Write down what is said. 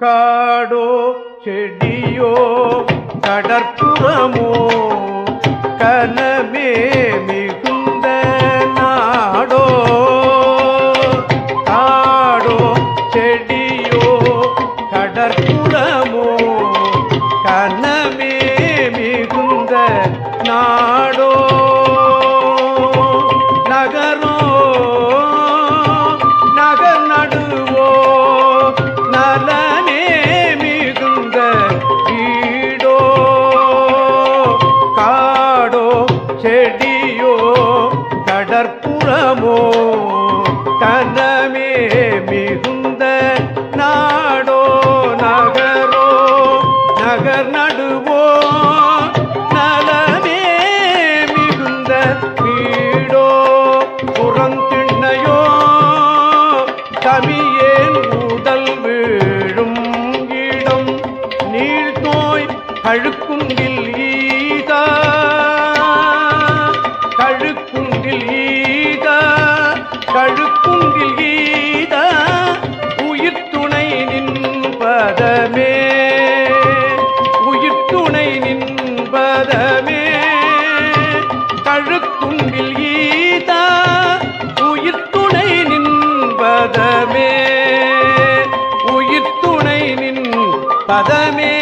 காடோ செடியோ கடற்புறமோ கனமே மிகுந்த நாடோ. காடோ செடியோ கடற்பு செடியோ கடற்புறமோ கனமே மிகுந்த நாடோ நகரோ நகர் நடுவோ நலமே மிகுந்த வீடோ புறந்திண்ணையோ கவியேன் உடல் வீழும் இடம் நீழ்தோய் அழுக்குங்கில் கழுக்குண்டில் கீதா உயிர் துணை நின்பதமே. உயிர் துணை நின் பதமே.